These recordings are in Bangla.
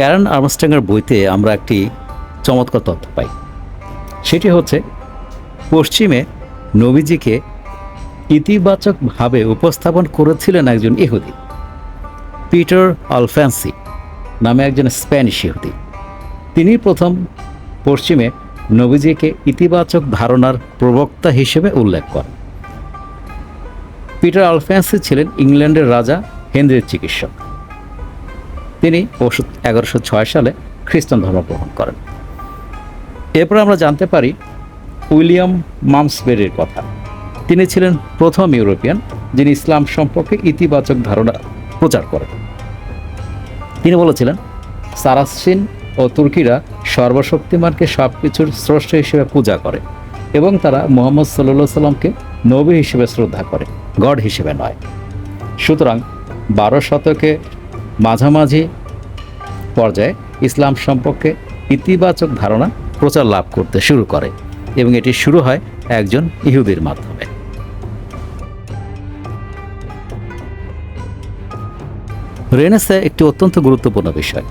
ক্যারন আর্মস্ট্যাঙ্গের বইতে আমরা একটি চমৎকার তথ্য পাই। সেটি হচ্ছে, পশ্চিমে নবীজিকে ইতিবাচকভাবে উপস্থাপন করেছিলেন একজন ইহুদি, পিটার আলফ্যান্সি নামে একজন স্প্যানিশ ইহুদি। তিনি প্রথম পশ্চিমে নবীজিকে ইতিবাচক ধারণার প্রবক্তা হিসেবে উল্লেখ করেন। পিটার আলফ্যান্সি ছিলেন ইংল্যান্ডের রাজা হেনরির চিকিৎসক। তিনি ওষুধ এগারোশো ছয় সালে খ্রিস্টান ধর্ম গ্রহণ করেন। এরপর আমরা জানতে পারি উইলিয়াম মামসবেরির কথা। তিনি ছিলেন প্রথম ইউরোপিয়ান যিনি ইসলাম সম্পর্কে ইতিবাচক ধারণা প্রচার করেন। তিনি বলেছিলেন, সারাসিন ও তুর্কিরা সর্বশক্তিমানকে সব কিছুর স্রষ্টা হিসেবে পূজা করে এবং তারা মোহাম্মদ সাল্লা সাল্লামকে নবী হিসেবে শ্রদ্ধা করে, গড হিসেবে নয়। সুতরাং বারো শতকে মাঝামাঝি পর্যায়ে ইসলাম সম্পর্কে ইতিবাচক ধারণা প্রচার লাভ করতে শুরু করে এবং এটি শুরু হয় একজন ইহুদির মাধ্যমে। রেনেসা একটি অত্যন্ত গুরুত্বপূর্ণ বিষয়।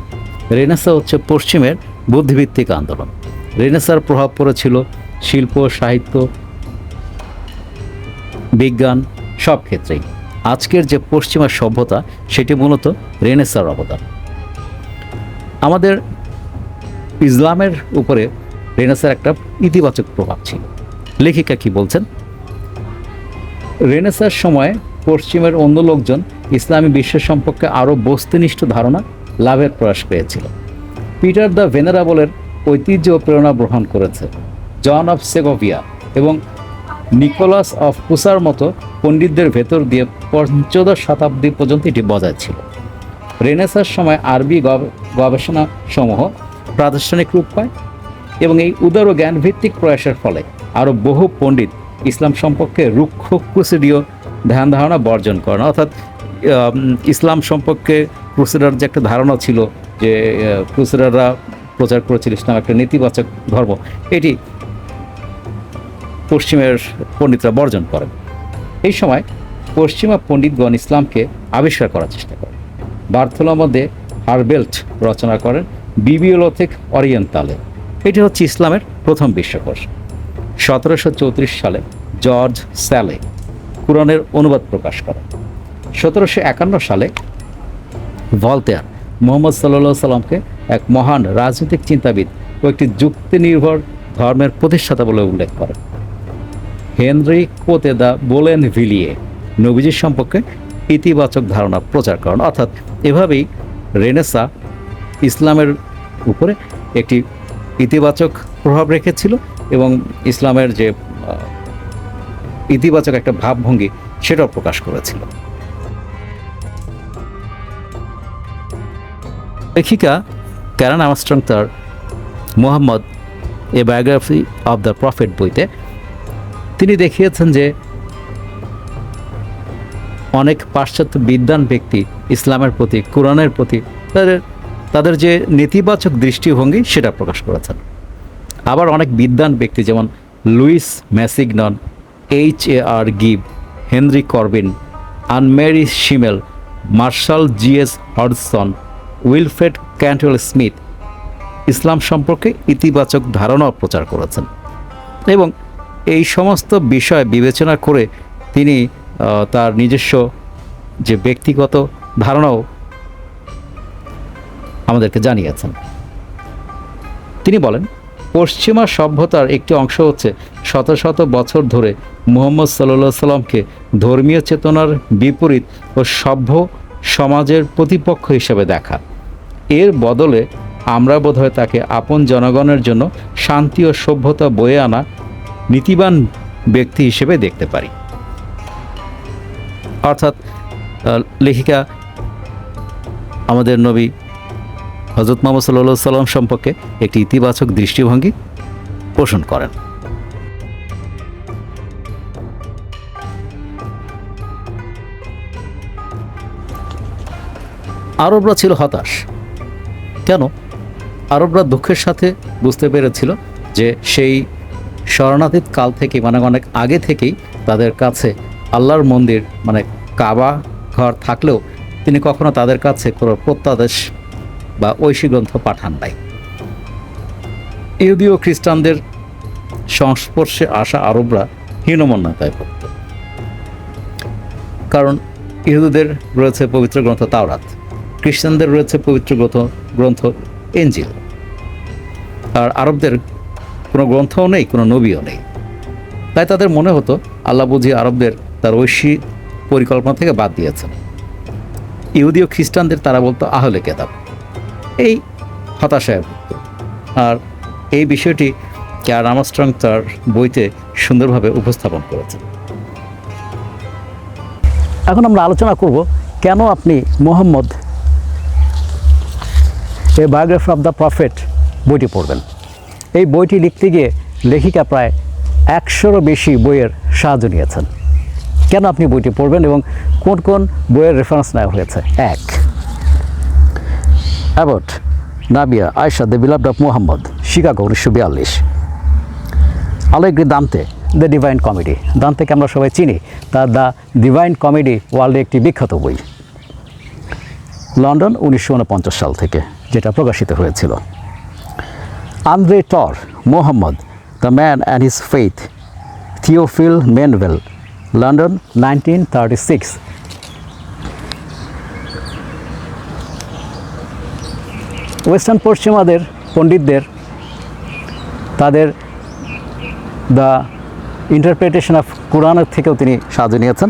রেনেসা হচ্ছে পশ্চিমের বুদ্ধিভিত্তিক আন্দোলন। রেনেসার প্রভাব পড়েছিল শিল্প, সাহিত্য, বিজ্ঞান সব ক্ষেত্রেই। আজকের যে পশ্চিমা সভ্যতা, সেটি মূলত রেনেসার অবদান। আমাদের ইসলামের উপরে রেনেসার একটা ইতিবাচক প্রভাব ছিল। লেখিকা কি বলছেন? রেনেসার সময় পশ্চিমের অন্য লোকজন ইসলামী বিশ্ব সম্পর্কে আরও বস্তুনিষ্ঠ ধারণা লাভের প্রয়াস পেয়েছিল। পিটার দ্য ভেনারাবলের ঐতিহ্য ও প্রেরণা গ্রহণ করেছে। জন অফ সেগোভিয়া এবং নিকোলাস অফ কুসার মতো পণ্ডিতদের ভেতর দিয়ে পঞ্চদশ শতাব্দী পর্যন্ত এটি বজায় ছিল। রেনেসার সময় আরবি গব- গবেষণা সমূহ প্রাতিষ্ঠানিক রূপ পায় এবং এই উদার ও জ্ঞানভিত্তিক প্রয়াসের ফলে আরও বহু পণ্ডিত ইসলাম সম্পর্কে রুক্ষ ক্রুসিডীয় ধ্যান ধারণা বর্জন করেন। অর্থাৎ ইসলাম সম্পর্কে ক্রুসিডার যে একটা ধারণা ছিল যে ক্রুসিডাররা প্রচার করেছিল ইসলাম একটা নেতিবাচক ধর্ম, এটি পশ্চিমের পণ্ডিতরা বর্জন করেন। এই সময় পশ্চিমা পণ্ডিতগণ ইসলামকে আবিষ্কার করার চেষ্টা বার্থলোমো দে হারবেল্ট রচনা করেন বিবিওলোথিক অরিয়েন্টালে। এটি হচ্ছে ইসলামের প্রথম বিশ্বকোষ। সতেরোশো চৌত্রিশ সালে জর্জ স্যালে কুরআনের অনুবাদ প্রকাশ করেন। সতেরোশো একান্ন সালে ভলতেয়ার মোহাম্মদ সাল্লা সাল্লামকে এক মহান রাজনৈতিক চিন্তাবিদ ও একটি যুক্তি নির্ভর ধর্মের প্রতিষ্ঠাতা বলে উল্লেখ করেন। Henri Comte de Boulainvilliers. নবীজির সম্পর্কে ইতিবাচক ধারণা প্রচার করেন। অর্থাৎ এভাবেই রেনেসা ইসলামের উপরে একটি ইতিবাচক প্রভাব রেখেছিল এবং ইসলামের যে ইতিবাচক একটা ভাবভঙ্গি সেটাও প্রকাশ করেছিল। লেখিকা ক্যারান আমস্ট্রং তার Muhammad a biography of the prophet বইতে তিনি দেখিয়েছেন যে অনেক পাশ্চাত্য বিদ্বান ব্যক্তি ইসলামের প্রতি, কোরআনের প্রতি তাদের তাদের যে নেতিবাচক দৃষ্টিভঙ্গি সেটা প্রকাশ করেছেন। আবার অনেক বিদ্বান ব্যক্তি যেমন Louis Massignon, H A R Gibb, Henry Corbin, Annemarie Schimmel, Marshall GS Hodgson, Wilfred Cantwell Smith ইসলাম সম্পর্কে ইতিবাচক ধারণা প্রচার করেছেন। এবং এই সমস্ত বিষয় বিবেচনা করে তিনি তার নিজস্ব যে ব্যক্তিগত ধারণাও আমাদেরকে জানিয়েছেন। তিনি বলেন, পশ্চিমা সভ্যতার একটি অংশ হচ্ছে শত শত বছর ধরে মুহম্মদ সাল্লা সাল্লামকে ধর্মীয় চেতনার বিপরীত ও সভ্য সমাজের প্রতিপক্ষ হিসেবে দেখা। এর বদলে আমরা বোধহয় তাকে আপন জনগণের জন্য শান্তি ও সভ্যতা বয়ে আনা নীতিবান ব্যক্তি হিসেবে দেখতে পারি। অর্থাৎ লেখিকা আমাদের নবী হজরত মোহাম্মদ সাল্লা সাল্লাম সম্পর্কে একটি ইতিবাচক দৃষ্টিভঙ্গি পোষণ করেন। আরবরা ছিল হতাশ। কেন? আরবরা দুঃখের সাথে বুঝতে পেরেছিল যে সেই শরণাতীত কাল থেকে মানে অনেক আগে থেকেই তাদের কাছে আল্লাহর মন্দির মানে কাবা ঘর থাকলেও তিনি কখনো তাদের কাছে কোনো প্রত্যাদেশ বা ঐশী গ্রন্থ পাঠান নাই। ইহুদি ও খ্রিস্টানদের সংস্পর্শে আসা আরবরা হীনমন্যতায় পড়ত কারণ ইহুদুদের রয়েছে পবিত্র গ্রন্থ তাওরাত, খ্রিস্টানদের রয়েছে পবিত্র গ্রন্থ গ্রন্থ এঞ্জিল। আর আরবদের কোনো গ্রন্থও নেই, কোনো নবীও নেই। তাই তাদের মনে হতো আল্লাহ বুঝি আরবদের তার ঐশী পরিকল্পনা থেকে বাদ দিয়েছেন। ইহুদি ও খ্রিস্টানদের তারা বলতো, আহলে কেতাব। এই হতাশায় ভুগত। আর এই বিষয়টি ক্যার আমস্ট্রং তার বইতে সুন্দরভাবে উপস্থাপন করেছেন এখন আমরা আলোচনা করব, কেন আপনি Muhammad a biography of the prophet বইটি পড়বেন? এই বইটি লিখতে গিয়ে লেখিকা প্রায় একশোরও বেশি বইয়ের সাহায্য নিয়েছেন। কেন আপনি বইটি পড়বেন এবং কোন কোন বইয়ের রেফারেন্স নেওয়া হয়েছে? এক। Abbott, Nabia Aisha the beloved of Muhammad, Chicago, উনিশশো বিয়াল্লিশ। আলেগ্রি দান্তে, দ্য ডিভাইন কমেডি। দান্তেকে আমরা সবাই চিনি। তার দ্য ডিভাইন কমেডি ওয়ার্ল্ডে একটি বিখ্যাত বই। লন্ডন, উনিশশো উনপঞ্চাশ সাল থেকে, যেটা প্রকাশিত হয়েছিল। Muhammad the man and his faith Theophil Menzel London nineteen thirty six western পশ্চিমাদের পণ্ডিতদের তাদের দ্য ইন্টারপ্রিটেশন অফ কোরআনের থেকেও তিনি সাহায্য নিয়েছেন।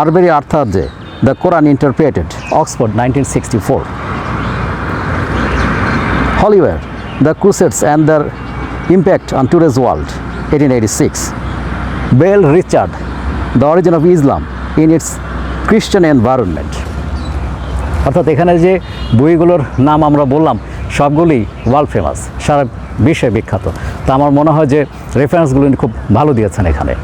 Arberry Arthur J the Koran interpreted Oxford nineteen sixty four holy war and the impact on today's world eighteen eighty six Bell Richard the origin of Islam in its Christian environment অর্থাৎ এখানে যে বইগুলোর নাম আমরা বললাম, সবগুলোই ওয়ার্ল্ড ফেমাস সারা বিশ্বে বিখ্যাত। তা আমার মনে হয় যে রেফারেন্সগুলো খুব ভালো দিয়েছেন এখানে।